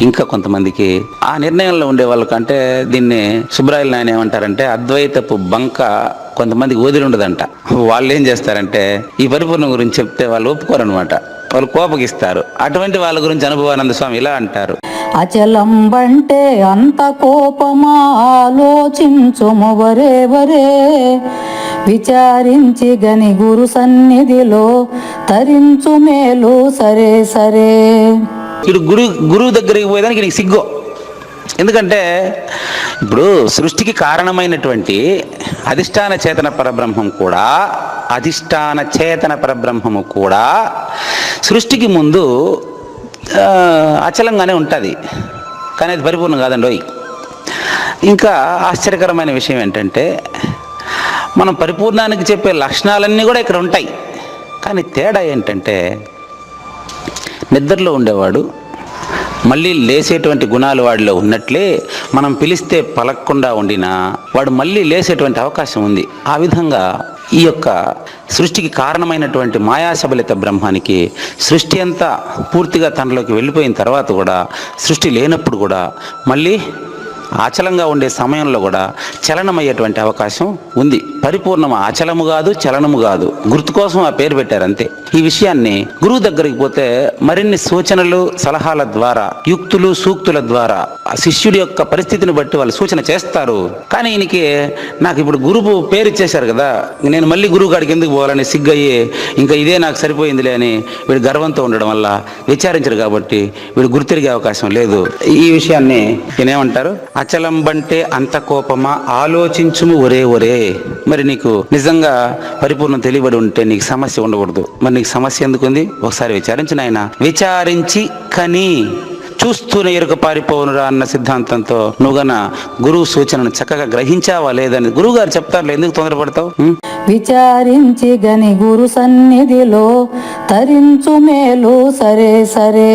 ఇంకా కొంతమందికి ఆ నిర్ణయంలో ఉండే వాళ్ళకంటే దీన్ని సుబ్రాయిల్ నాయన ఏమంటారంటే అద్వైతపు బంక కొంతమందికి వదిలి ఉండదంట. వాళ్ళు ఏం చేస్తారంటే ఈ పరిపూర్ణం గురించి చెప్తే వాళ్ళు ఒప్పుకోరనమాట వాళ్ళు కోపగిస్తారు. అటువంటి వాళ్ళ గురించి అనుభవానంద స్వామి ఇలా అంటారు. అచలంబంటే అంత కోపమా ఆలోచించుము వరే వరే. విచారించి గని గురు సన్నిధిలో తరించు మేలు సరే సరే. వీడు గురు గురువు దగ్గరికి పోయేదానికి నీకు సిగ్గు. ఎందుకంటే ఇప్పుడు సృష్టికి కారణమైనటువంటి అధిష్టాన చేతన పరబ్రహ్మం కూడా అధిష్టాన చేతన పరబ్రహ్మము కూడా సృష్టికి ముందు అచలంగానే ఉంటుంది. కానీ అది పరిపూర్ణం కాదండి ఓయ్. ఇంకా ఆశ్చర్యకరమైన విషయం ఏంటంటే మనం పరిపూర్ణానికి చెప్పే లక్షణాలన్నీ కూడా ఇక్కడ ఉంటాయి. కానీ తేడా ఏంటంటే నిద్రలో ఉండేవాడు. మళ్ళీ లేసేటువంటి గుణాలు వాడిలో ఉన్నట్లే మనం పిలిస్తే పలక్కుండా ఉండినా వాడు మళ్ళీ లేసేటువంటి అవకాశం ఉంది. ఆ విధంగా ఈ యొక్క సృష్టికి కారణమైనటువంటి మాయాశబలిత బ్రహ్మానికి సృష్టి అంతా పూర్తిగా తనలోకి వెళ్ళిపోయిన తర్వాత కూడా సృష్టి లేనప్పుడు కూడా మళ్ళీ అచలంగా ఉండే సమయంలో కూడా చలనమయ్యేటువంటి అవకాశం ఉంది. పరిపూర్ణం అచలము కాదు చలనము కాదు. గుర్తు కోసం ఆ పేరు పెట్టారు అంతే. ఈ విషయాన్ని గురువు దగ్గరికి పోతే మరిన్ని సూచనలు సలహాల ద్వారా యుక్తులు సూక్తుల ద్వారా ఆ శిష్యుడి యొక్క పరిస్థితిని బట్టి వాళ్ళు సూచన చేస్తారు. కానీ ఈయనకి నాకు ఇప్పుడు గురువు పేరు ఇచ్చేశారు కదా నేను మళ్ళీ గురువు గారికి ఎందుకు పోవాలని సిగ్గయ్యి ఇంకా ఇదే నాకు సరిపోయిందిలే అని వీడు గర్వంతో ఉండడం వల్ల విచారించరు కాబట్టి వీడు గుర్తిరిగే అవకాశం లేదు. ఈ విషయాన్ని ఈయనేమంటారు? అచలం బంటే అంత కోపమా? ఆలోచించుము ఒరే ఒరే. మరి నీకు నిజంగా పరిపూర్ణ తెలియబడి ఉంటే నీకు సమస్య ఉండకూడదు. మరి నీకు సమస్య ఎందుకుంది? ఒకసారి విచారించిన ఆయన విచారించి కని చూస్తూనే ఎరుక పారిపోనురా అన్న సిద్ధాంతంతో నువ్వు గురువు సూచనను చక్కగా గ్రహించావా లేదని గురువు గారు చెప్తారు ఎందుకు తొందరపడతావు? విచారించి గని గురు సన్నిధిలో తరించు మేలు సరే సరే.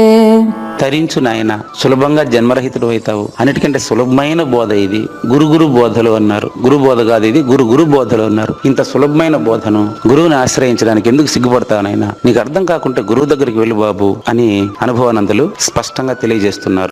తరించు నాయన సులభంగా జన్మరహితుడు అవుతావు. అన్నిటికంటే సులభమైన బోధ ఇది. గురు గురు బోధలు అన్నారు. గురు బోధ కాదు ఇది గురు గురు బోధలు అన్నారు. ఇంత సులభమైన బోధను గురువుని ఆశ్రయించడానికి ఎందుకు సిగ్గుపడతావు నాయన? నీకు అర్థం కాకుంటే గురువు దగ్గరికి వెళ్ళు బాబు అని అనుభవానందులు స్పష్టంగా తెలియజేస్తున్నారు.